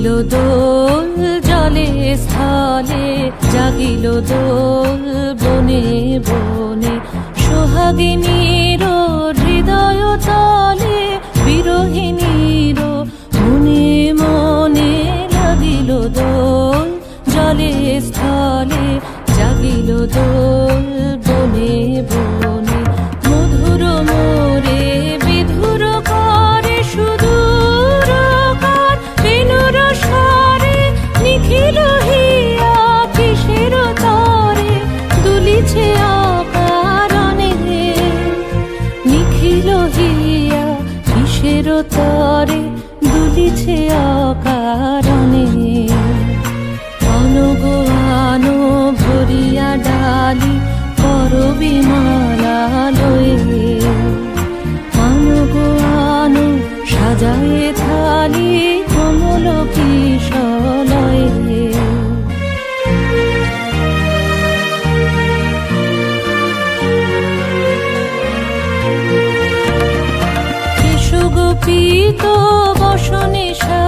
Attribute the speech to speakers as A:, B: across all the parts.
A: জাগিলো দোল জলে স্থলে জাগিল দোল বনে বনে। সোহাগিনীর হৃদয় তরে দুলিছে অকারণে। অনুগানো ভরিয়া ডালি করবি মালা লয়ে অনুগানো সাজায়ে থালি কমল সুগোপিত বসনে সাজি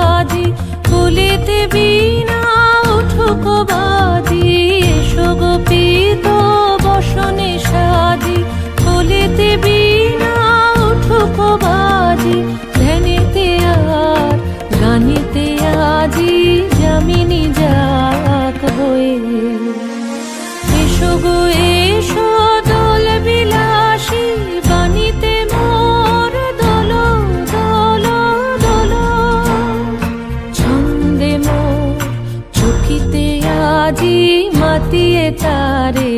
A: আজি মাতিয়ে তারে